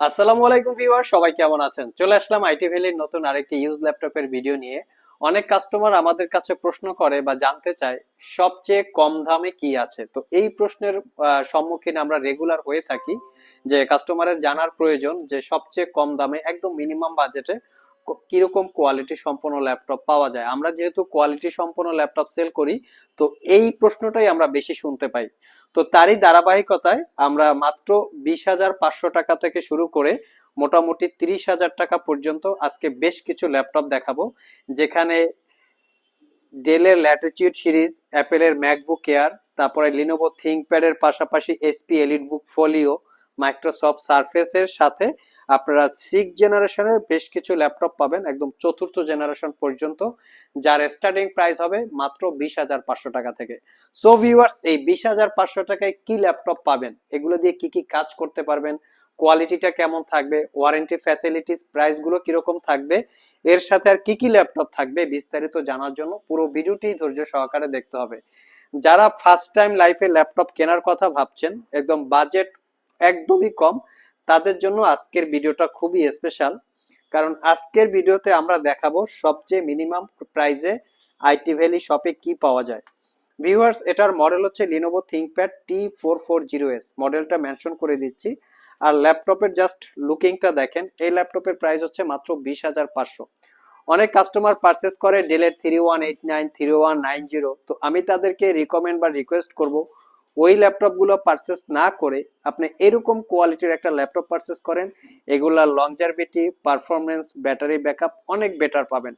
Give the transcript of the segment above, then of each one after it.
আসসালামু আলাইকুম ভিউয়ার, সবাই কেমন আছেন? চলে আসলাম আইটি ভ্যালির নতুন আরেকটি ইউজ ল্যাপটপের ভিডিও নিয়ে। অনেক কাস্টমার আমাদের কাছে প্রশ্ন করে বা জানতে চায়, সবচেয়ে কম দামে কি আছে? তো এই প্রশ্নের সম্মুখীন আমরা রেগুলার হয়ে থাকি যে কাস্টমারের জানার প্রয়োজন যে সবচেয়ে কম দামে, একদম মিনিমাম বাজেটে কীরকম কোয়ালিটি সম্পন্ন ল্যাপটপ পাওয়া যায়? আমরা যেহেতু কোয়ালিটি সম্পন্ন ল্যাপটপ সেল করি, তো এই প্রশ্নটাই আমরা বেশি শুনতে পাই। তো তারই ধারাবাহিকতায় আমরা মাত্র বিশ হাজার পাঁচশো টাকা থেকে শুরু করে মোটামুটি তিরিশ হাজার টাকা পর্যন্ত আজকে বেশ কিছু ল্যাপটপ দেখাবো, যেখানে ডেলের ল্যাটিচিউড সিরিজ অ্যাপেলের ম্যাকবুক এয়ার তারপরে লিনোভো থিঙ্কপ্যাডের পাশাপাশি এসপি এলিট বুক ফোলিও মাইক্রোসফট সারফেসের সাথে আপনারা সিক্স জেনারেশনের বেশ কিছু ল্যাপটপ পাবেন, একদম চতুর্থ জেনারেশন পর্যন্ত। যার স্টার্টিং প্রাইস হবে মাত্র বিশ হাজার পাঁচশো টাকা থেকে। সো ভিউয়ার্স এই বিশ হাজার পাঁচশো টাকায় কি ল্যাপটপ পাবেন? এগুলো দিয়ে কি কি কাজ করতে পারবেন? কোয়ালিটিটা কেমন থাকবে? ওয়ারেন্টি ফ্যাসিলিটিস প্রাইসগুলো কীরকম থাকবে? এর সাথে আর কি কি ল্যাপটপ থাকবে বিস্তারিত জানার জন্য পুরো ভিডিওটি ধৈর্য সহকারে দেখতে হবে। যারা ফার্স্ট টাইম লাইফে ল্যাপটপ কেনার কথা ভাবছেন, একদম বাজেট একদমই কম। তাদের জন্য আজকের ভিডিওটা খুবই স্পেশাল কারণ আজকের ভিডিওতে আমরা দেখাবো সবচেয়ে মিনিমাম প্রাইসে আইটি ভ্যালি শপে কি পাওয়া যায়। ভিউয়ার্স এটার মডেল হচ্ছে Lenovo ThinkPad T four four zero S মডেলটা মেনশন করে দিচ্ছি। আর ল্যাপটপের জাস্ট লুকিংটা দেখেন, এই ল্যাপটপের প্রাইস হচ্ছে মাত্র বিশ হাজার পাঁচশো। অনেক কাস্টমার পারচেস করে ডেলের three one eight nine three one nine zero তো আমি তাদেরকে রিকমেন্ড বা রিকোয়েস্ট করব ওই ল্যাপটপগুলো পারচেস না করে আপনি এরকম কোয়ালিটির একটা ল্যাপটপ পারচেস করেন এগুলার লংজারভিটি পারফরমেন্স ব্যাটারি ব্যাকআপ অনেক বেটার পাবেন।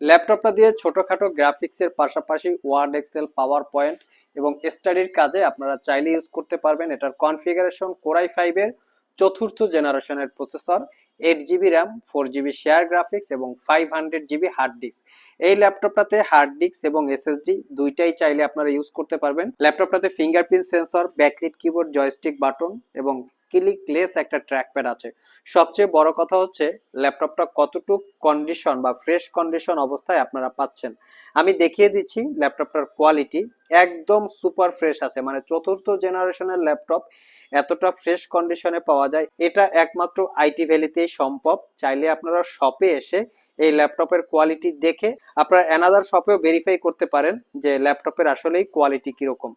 ল্যাপটপটা দিয়ে ছোটখাটো গ্রাফিক্সের পাশাপাশি ওয়ার্ড এক্সেল পাওয়ার পয়েন্ট এবং স্টাডির কাজে আপনারা চাইলে ইউজ করতে পারবেন। এটার কনফিগারেশন কোরাই ফাইভের চতুর্থ জেনারেশনের processor eight GB RAM four GB share graphics এবং five hundred GB hard disk এই ল্যাপটপটাতে হার্ড ডিস্ক এবং এসএসডি দুইটাই চাইলে আপনারা ইউজ করতে পারবেন। ল্যাপটপটাতে fingerprint sensor backlit keyboard joystick button এবং ক্লিকলেস একটা ট্র্যাকপ্যাড আছে। সবচেয়ে বড় কথা হচ্ছে ল্যাপটপটা কতটুক কন্ডিশন বা ফ্রেশ কন্ডিশন অবস্থায় আপনারা পাচ্ছেন। আমি দেখিয়ে দিচ্ছি ল্যাপটপটার কোয়ালিটি একদম সুপার ফ্রেশ আছে। মানে চতুর্থ জেনারেশনের ল্যাপটপ এতটা ফ্রেশ কন্ডিশনে পাওয়া যায়। এটা একমাত্র আইটি ভ্যালিতেই সম্ভব। চাইলে আপনারা শপে এসে এই ল্যাপটপের কোয়ালিটি দেখে, আপনারা অ্যানাদার শপেও ভেরিফাই করতে পারেন যে ল্যাপটপের আসলেই কোয়ালিটি কীরকম।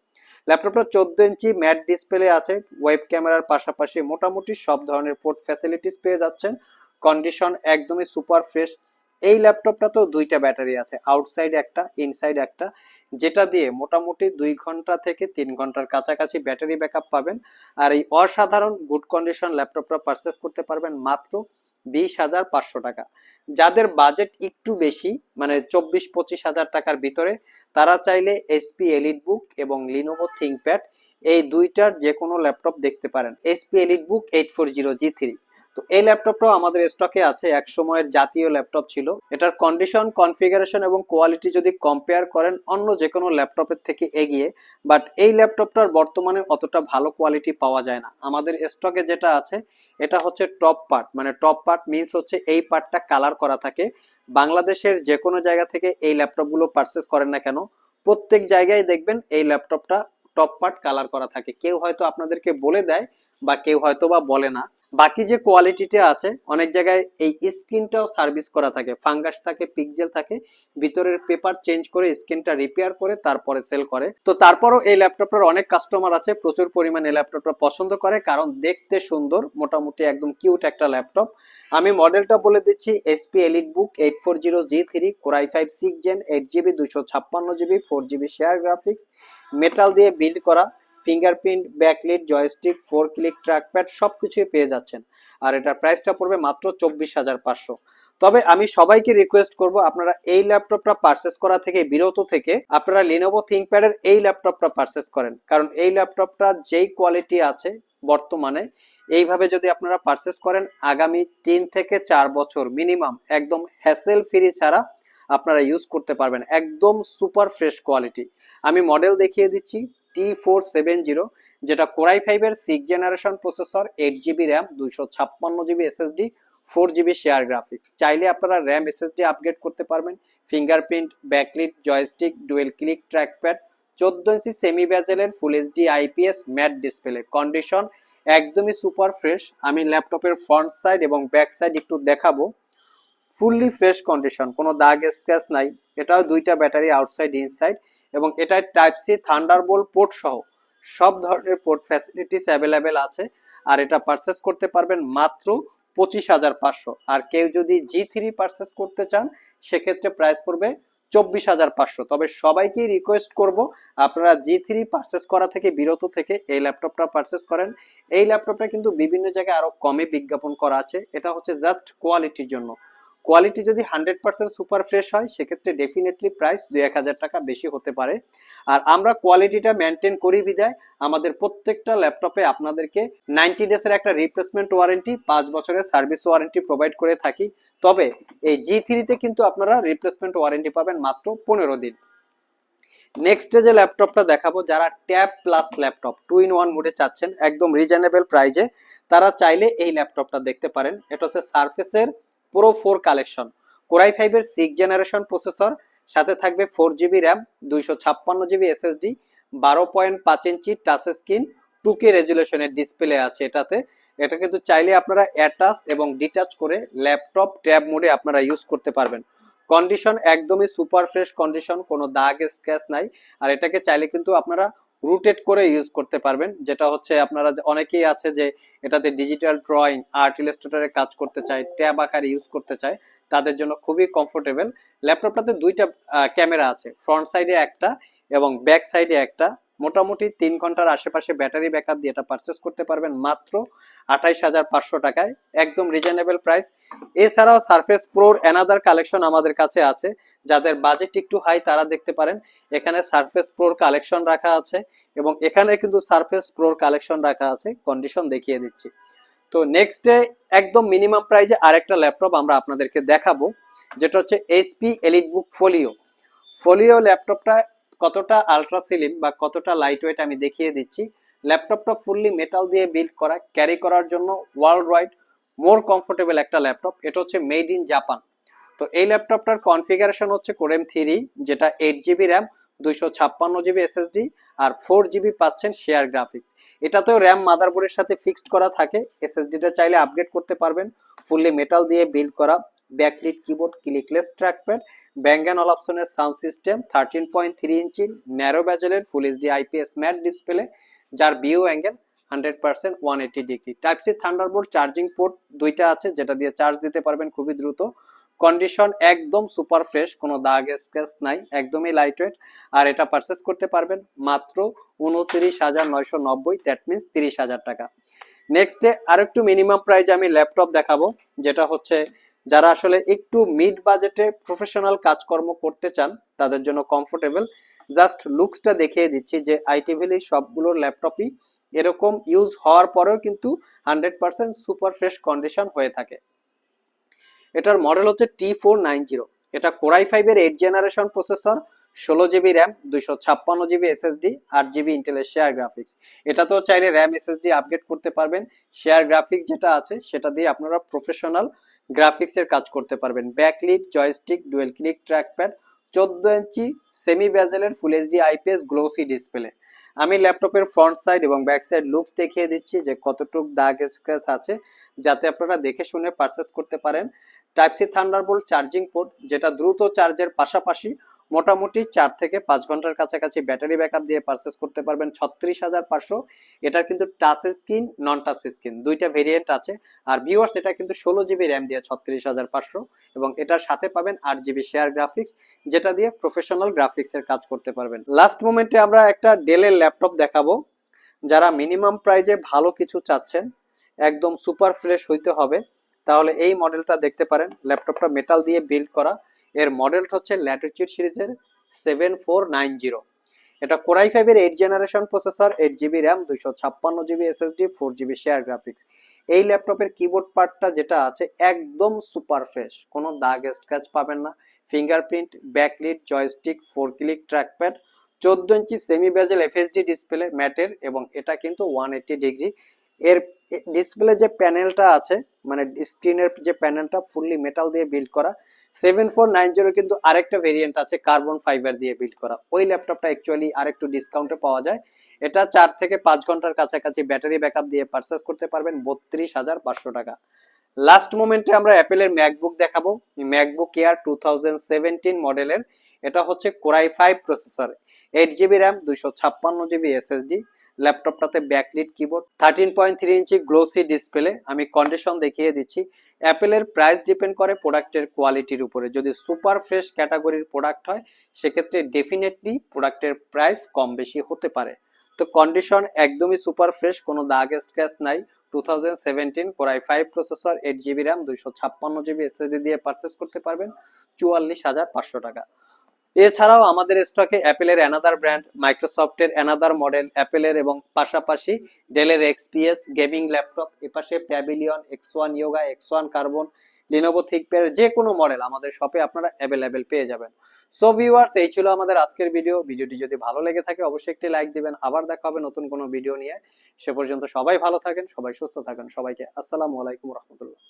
ল্যাপটপটা চোদ্দ ইঞ্চি ম্যাট ডিসপ্লে আছে ওয়েব ক্যামেরার পাশাপাশি মোটামুটি সব ধরনের পোর্ট ফ্যাসিলিটিস পেয়ে যাচ্ছেন। কন্ডিশন একদমই সুপার ফ্রেশ এই ল্যাপটপটা তো দুইটা ব্যাটারি আছে আউটসাইড একটা ইনসাইড একটা, যেটা দিয়ে মোটামুটি দুই ঘণ্টা থেকে তিন ঘণ্টার কাছাকাছি ব্যাটারি ব্যাকআপ পাবেন। আর এই অসাধারণ গুড কন্ডিশন ল্যাপটপটা পারচেস করতে পারবেন মাত্র বিশ হাজার পাঁচশো টাকা। যাদের বাজেট একটু বেশি মানে চব্বিশ পঁচিশ হাজার টাকার ভিতরে, তারা চাইলে এসপি এলিট বুক এবং লিনোভো থিঙ্কপ্যাড এই দুইটার যে কোনো ল্যাপটপ দেখতে পারেন। HP EliteBook eight four zero G three তো এই ল্যাপটপটাও আমাদের স্টকে আছে। এক সময়ের জাতীয় ল্যাপটপ ছিল। এটার কন্ডিশন কনফিগারেশন এবং কোয়ালিটি যদি কম্পেয়ার করেন, অন্য যে কোনো ল্যাপটপের থেকে এগিয়ে বাট এই ল্যাপটপটার বর্তমানে অতটা ভালো কোয়ালিটি পাওয়া যায় না। আমাদের স্টকে যেটা আছে, এটা হচ্ছে টপ পার্ট মানে টপ পার্ট মিন্স হচ্ছে এই পার্টটা কালার করা থাকে। বাংলাদেশের যে কোনো জায়গা থেকে এই ল্যাপটপগুলো পারচেস করেন না কেন, প্রত্যেক জায়গায় দেখবেন এই ল্যাপটপটা টপ পার্ট কালার করা থাকে। কেউ হয়তো আপনাদেরকে বলে দেয় বা কেউ হয়তো বা বলে না বাকি যে কোয়ালিটিটা আছে, অনেক জায়গায় এই স্ক্রিনটাও সার্ভিস করা থাকে, ফাঙ্গাস থাকে, পিকজেল থাকে, ভিতরের পেপার চেঞ্জ করে স্ক্রিনটা রিপেয়ার করে তারপরে সেল করে। তো তারপরও এই ল্যাপটপটার অনেক কাস্টমার আছে, প্রচুর পরিমাণে ল্যাপটপটা পছন্দ করে, কারণ দেখতে সুন্দর, মোটামুটি একদম কিউট একটা ল্যাপটপ। আমি মডেলটা বলে দিচ্ছি HP EliteBook eight four zero G three core i five six gen eight GB দুশো ছাপ্পান্ন GB four GB share graphics metal দিয়ে বিল্ড করা fingerprint, backlit, joystick four click trackpad সব কিছুই পেয়ে যাচ্ছেন। আর এটার প্রাইসটা পড়বে মাত্র চব্বিশ হাজার পাঁচশো। তবে আমি সবাইকে রিকোয়েস্ট করব, আপনারা এই ল্যাপটপটা পারচেস করা থেকে, বিরত থেকে, আপনারা লিনোভো থিঙ্কপ্যাডের এই ল্যাপটপটা পারচেস করেন। কারণ এই ল্যাপটপটা যেই কোয়ালিটি আছে বর্তমানে, এইভাবে যদি আপনারা পারচেস করেন, আগামী তিন থেকে চার বছর মিনিমাম একদম হ্যাসেল ফ্রি ছাড়া আপনারা ইউজ করতে পারবেন। একদম সুপার ফ্রেশ কোয়ালিটি আমি মডেল দেখিয়ে দিচ্ছি। টি ফোর সেভেন জিরো যেটা কোরাই ফাইভের six generation processor eight GB RAM দুইশো ছাপ্পান্ন GB SSD four GB share graphics চাইলে আপনারা র্যাম এসএসডি আপগ্রেড করতে পারবেন। Fingerprint backlit joystick dual click trackpad চোদ্দ ইঞ্চি semi ব্যাজেলের full HD IPS matte display condition একদমই সুপার ফ্রেশ আমি ল্যাপটপের ফ্রন্ট সাইড এবং ব্যাক সাইড একটু দেখাবো। ফুললি ফ্রেশ কন্ডিশন কোনো দাগ স্ক্র্যাচ নাই। এটাও দুইটা ব্যাটারি আউটসাইড ইনসাইড এবং এটায় টাইপ সি থান্ডারবোল্ট পোর্ট সহ সব ধরনের পোর্ট ফ্যাসিলিটিস অ্যাভেলেবেল আছে। আর এটা পারচেস করতে পারবেন মাত্র পঁচিশ হাজার পাঁচশো। আর কেউ যদি জি থ্রি পারচেস করতে চান, সেক্ষেত্রে প্রাইস পড়বে চব্বিশ হাজার পাঁচশো। তবে সবাইকেই রিকোয়েস্ট করব, আপনারা জি থ্রি পারচেস করা থেকে বিরত থেকে এই ল্যাপটপটা পারচেস করেন। এই ল্যাপটপটা কিন্তু বিভিন্ন জায়গায় আরও কমে বিজ্ঞাপন করা আছে। এটা হচ্ছে জাস্ট কোয়ালিটির জন্য। কোয়ালিটি যদি হান্ড্রেড পার্সেন্ট সুপার ফ্রেশ হয়, সেক্ষেত্রে ডেফিনেটলি প্রাইস দুই এক হাজার টাকা বেশি হতে পারে। আর আমরা কোয়ালিটিটা মেনটেন করি বিদায়। আমাদের প্রত্যেকটা ল্যাপটপে আপনাদেরকে নাইনটি ডেজের একটা রিপ্লেসমেন্ট ওয়ারেন্টি পাঁচ বছরের সার্ভিস ওয়ারেন্টি প্রোভাইড করে থাকি। তবে এই জি থ্রিতে কিন্তু আপনারা রিপ্লেসমেন্ট ওয়ারেন্টি পাবেন মাত্র পনেরো দিন। নেক্সট যে ল্যাপটপটা দেখাবো, যারা tab plus laptop two in one মোডে চাচ্ছেন, একদম রিজনেবল প্রাইজে তারা চাইলে এই ল্যাপটপটা দেখতে পারেন। এটা হচ্ছে সার্ফেসের Pro four collection core i ফাইভের সিক্স জেনারেশন প্রসেসর সাথে থাকবে ফোর জিবি র্যাম দুইশো ছাপ্পান্ন জিবি এসএসডি বারো পয়েন্ট পাঁচ inch touch screen two K রেজুলেশনের display আছে এটাতে। এটা কিন্তু চাইলে আপনারা অ্যাটাচ এবং ডিটাচ করে ল্যাপটপ ট্যাব মোডে আপনারা ইউজ করতে পারবেন। কন্ডিশন একদমই সুপার ফ্রেশ কন্ডিশন কোনো দাগ স্ক্র্যাচ নাই। আর এটাকে চাইলে কিন্তু আপনারা রুটেড করে ইউজ করতে পারবেন, যেটা হচ্ছে আপনারা অনেকেই আছে যে এটাতে ডিজিটাল ড্রয়িং আর্ট ইলাস্ট্রেটরে কাজ করতে চায়, ট্যাব আকারে ইউজ করতে চায়, তাদের জন্য খুবই কমফোর্টেবল ল্যাপটপটাতে দুইটা ক্যামেরা আছে ফ্রন্ট সাইডে একটা এবং ব্যাক সাইডে একটা। মোটামুটি তিন ঘণ্টার আশেপাশে ব্যাটারি ব্যাকআপ দিয়ে এটা পারচেস করতে পারবেন। মাত্র আঠাইশ হাজার পাঁচশো টাকায়, একদম রিজনেবল প্রাইস এছাড়াও সারফেস প্রোর অ্যানাদার কালেকশন আমাদের কাছে আছে। যাদের বাজেট একটু হাই তারা দেখতে পারেন। এখানে সারফেস প্রোর কালেকশন রাখা আছে এবং এখানে কিন্তু সারফেস প্রোর কালেকশন রাখা আছে। কন্ডিশন দেখিয়ে দিচ্ছি। তো নেক্সট ডে একদম মিনিমাম প্রাইজে আরেকটা ল্যাপটপ আমরা আপনাদেরকে দেখাবো, যেটা হচ্ছে HP elite book folio folio ল্যাপটপটা কতটা আলট্রা সিলিম বা কতটা লাইট ওয়েট আমি দেখিয়ে দিচ্ছি। ল্যাপটপটা ফুললি মেটাল দিয়ে বিল্ড করা ক্যারি করার জন্য ওয়ার্ল্ড ওয়াইড মোর কমফোর্টেবল একটা ল্যাপটপ। এটা হচ্ছে মেড ইন জাপান তো এই ল্যাপটপটার কনফিগারেশন হচ্ছে কোরেম থ্রি যেটা এইট জিবি র্যাম দুইশো ছাপ্পান্ন জিবি এসএসডি আর ফোর জিবি পাচ্ছেন শেয়ার গ্রাফিক্স এটাতেও র্যাম মাদারবোর্ডের সাথে ফিক্সড করা থাকে। এসএসডিটা চাইলে আপগ্রেড করতে পারবেন। ফুললি মেটাল দিয়ে বিল্ড করা backlit keyboard clickless trackpad Bang and all অপশনের sound system thirteen point three inch narrow ব্যাজেলের full HD IPS matte display যার view angle hundred percent one eighty degree type C Thunderbolt charging port দুইটা আছে, যেটা দিয়ে charge দিতে পারবেন খুবই দ্রুত। কন্ডিশন একদম সুপার ফ্রেশ কোনো দাগ স্ক্র্যাচ নাই, একদমই লাইট ওয়েট আর এটা পারচেস করতে পারবেন মাত্র উনত্রিশ হাজার নয়শো নব্বই দ্যাট মিনস তিরিশ হাজার টাকা। নেক্সট ডে আরেকটু মিনিমাম প্রাইজ আমি ল্যাপটপ দেখাবো, যেটা হচ্ছে যারা আসলে একটু মিড বাজেটে প্রফেশনাল কাজকর্ম করতে চান, তাদের জন্য কমফোর্টেবল জাস্ট লুকসটা দেখিয়ে দিচ্ছি যে আইটি ভ্যালি সবগুলোর ল্যাপটপই এরকম ইউজ হওয়ার পরেও কিন্তু hundred percent super fresh condition হয়ে থাকে। এটার মডেল হচ্ছে টি ফোর নাইন জিরো এটা কোরাই ফাইভের এইট জেনারেশন প্রসেসর ষোলো জিবি র্যাম দুইশো ছাপ্পান্ন জিবি এসএসডি আট জিবি ইন্টেলের শেয়ার গ্রাফিক্স এটা তো চাইলে র্যাম এসএসডি আপগ্রেড করতে পারবেন। শেয়ার গ্রাফিক্স যেটা আছে, সেটা দিয়ে আপনারা প্রফেশনাল গ্রাফিক্সের কাজ করতে পারবেন। Backlit joystick dual click trackpad চোদ্দ ইঞ্চি semi ব্যাজেলের full HD IPS glossy display আমি ল্যাপটপের ফ্রন্ট সাইড এবং ব্যাক সাইড লুকস দেখিয়ে দিচ্ছি যে কতটুক দাগ স্ক্র্যাচ আছে, যাতে আপনারা দেখে শুনে পারচেস করতে পারেন। Type C Thunderbolt charging port যেটা দ্রুত চার্জের পাশাপাশি মোটামুটি চার থেকে পাঁচ ঘণ্টার কাছাকাছি ব্যাটারি ব্যাকআপ দিয়ে পারচেস করতে পারবেন ছত্রিশ হাজার পাঁচশো। এটার কিন্তু touch screen non touch screen দুইটা ভেরিয়েন্ট আছে। আর ভিউয়ার্স এটা কিন্তু ষোলো জিবি র্যাম দিয়ে ছত্রিশ হাজার পাঁচশো। এবং এটার সাথে পাবেন আট জিবি শেয়ার গ্রাফিক্স যেটা দিয়ে প্রফেশনাল গ্রাফিক্সের কাজ করতে পারবেন। লাস্ট মোমেন্টে আমরা একটা ডেলের ল্যাপটপ দেখাবো। যারা মিনিমাম প্রাইজে ভালো কিছু চাচ্ছেন, একদম সুপার ফ্রেশ হইতে হবে, তাহলে এই মডেলটা দেখতে পারেন। ল্যাপটপটা মেটাল দিয়ে বিল্ড করা। এর মডেলটা হচ্ছে ল্যাটিটিউড সিরিজের সেভেন ফোর নাইন জিরো এটা কোরাই ফাইভের eight generation processor eight GB RAM দুইশো ছাপ্পান্ন GB SSD four GB share graphics এই ল্যাপটপের কিবোর্ড পার্টটা যেটা আছে একদম সুপার ফ্রেশ কোনো দাগ স্ক্র্যাচ পাবেন না। Fingerprint backlit joystick four click trackpad চোদ্দ inch semi bezel FSD display ম্যাটের এবং এটা কিন্তু ওয়ান এইটি ডিগ্রি এর ডিসপ্লে যে প্যানেলটা আছে মানে স্ক্রিনের যে প্যানেলটা ফুললি মেটাল দিয়ে বিল্ড করা সেভেন ফোর নাইন জিরো কিন্তু আরেকটা ভেরিয়েন্ট আছে কার্বন ফাইবার দিয়ে বিল্ড করা। ওই ল্যাপটপটা অ্যাকচুয়ালি আরেকটু ডিসকাউন্টে পাওয়া যায়। এটা চার থেকে পাঁচ ঘণ্টার কাছাকাছি ব্যাটারি ব্যাকআপ দিয়ে পারচেস করতে পারবেন বত্রিশ হাজার পাঁচশো টাকা। লাস্ট মোমেন্টে আমরা অ্যাপেলের ম্যাকবুক দেখাবো। MacBook Air two thousand seventeen মডেলের এটা হচ্ছে core i five processor eight GB RAM দুইশো ছাপ্পান্ন GB SSD ল্যাপটপটাতে backlit keyboard thirteen point three inch glossy display আমি কন্ডিশন দেখিয়ে দিচ্ছি। অ্যাপেলের প্রাইস ডিপেন্ড করে প্রোডাক্টের কোয়ালিটির উপরে। যদি সুপার ফ্রেশ ক্যাটাগরির প্রোডাক্ট হয়, সেক্ষেত্রে ডেফিনেটলি প্রোডাক্টের প্রাইস কম বেশি হতে পারে। তো কন্ডিশন একদমই সুপার ফ্রেশ কোনো দাগ স্ক্র্যাচ নাই। Two thousand seventeen core i five processor eight GB RAM দুইশো ছাপ্পান্ন জিবি এসএসডি দিয়ে পারচেস করতে পারবেন। চুয়াল্লিশ হাজার পাঁচশো টাকা। এছাড়াও আমাদের স্টকে অ্যাপেলের অ্যানাদার ব্র্যান্ড মাইক্রোসফটের অ্যানাদার মডেল অ্যাপেলের এবং পাশাপাশি ডেলের এক্সপিএস গেমিং ল্যাপটপ এপাশে Pavilion X one Yoga X one Carbon Lenovo ThinkPad যে কোনো মডেল আমাদের শপে আপনারা অ্যাভেলেবেল পেয়ে যাবেন। সো ভিউয়ার্স এই ছিল আমাদের আজকের ভিডিও ভিডিওটি যদি ভালো লেগে থাকে অবশ্যই একটি লাইক দিবেন। আবার দেখা হবে নতুন কোনো ভিডিও নিয়ে। সে পর্যন্ত সবাই ভালো থাকেন, সবাই সুস্থ থাকেন। সবাইকে আসসালামু আলাইকুম রহমতুল্লাহ।